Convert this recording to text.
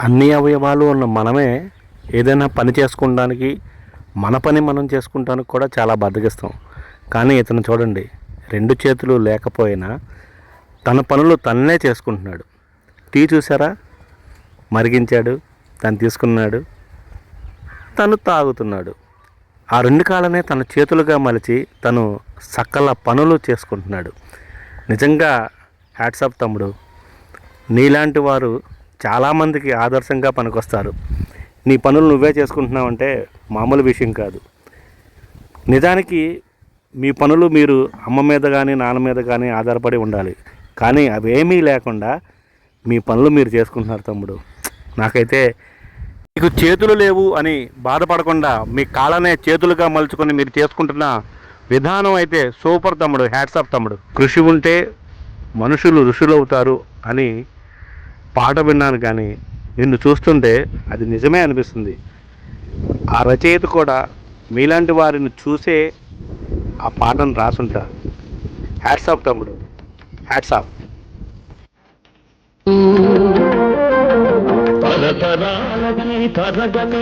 అన్ని అవయవాలు ఉన్న మనమే ఏదైనా పని చేసుకోవడానికి మన పని మనం చేసుకుంటానికి కూడా చాలా బద్దగిస్తాం కానీ ఇతను చూడండి రెండు చేతులు లేకపోయినా తన పనులు తన్నే చేసుకుంటున్నాడు. టీ చూసారా? మరిగించాడు తను తీసుకున్నాడు తను తాగుతున్నాడు. ఆ రెండు కాళ్ళనే తన చేతులుగా మలిచి తను సకల పనులు చేసుకుంటున్నాడు. నిజంగా హ్యాట్సాప్ తమ్ముడు నీలాంటి వారు చాలామందికి ఆదర్శంగా పనికొస్తారు. నీ పనులు నువ్వే చేసుకుంటున్నావంటే మామూలు విషయం కాదు. నిజానికి మీ పనులు మీరు అమ్మ మీద కానీ నాన్న మీద కానీ ఆధారపడి ఉండాలి. కానీ అవేమీ లేకుండా మీ పనులు మీరు చేసుకుంటున్నారు తమ్ముడు. నాకైతే మీకు చేతులు లేవు అని బాధపడకుండా మీ కాళ్ళనే చేతులుగా మలుచుకొని మీరు చేసుకుంటున్న విధానం అయితే సూపర్ తమ్ముడు హ్యాట్సాప్ తమ్ముడు. కృషి ఉంటే మనుషులు ఋషులు అవుతారు అని పాట విన్నాను కానీ నిన్ను చూస్తుంటే అది నిజమే అనిపిస్తుంది. ఆ రచయిత కూడా మీలాంటి వారిని చూసే ఆ పాటను రాసుంటా. హ్యాట్స్ ఆఫ్ తమ్ముడు. హ్యాట్స్ ఆఫ్ తరగతి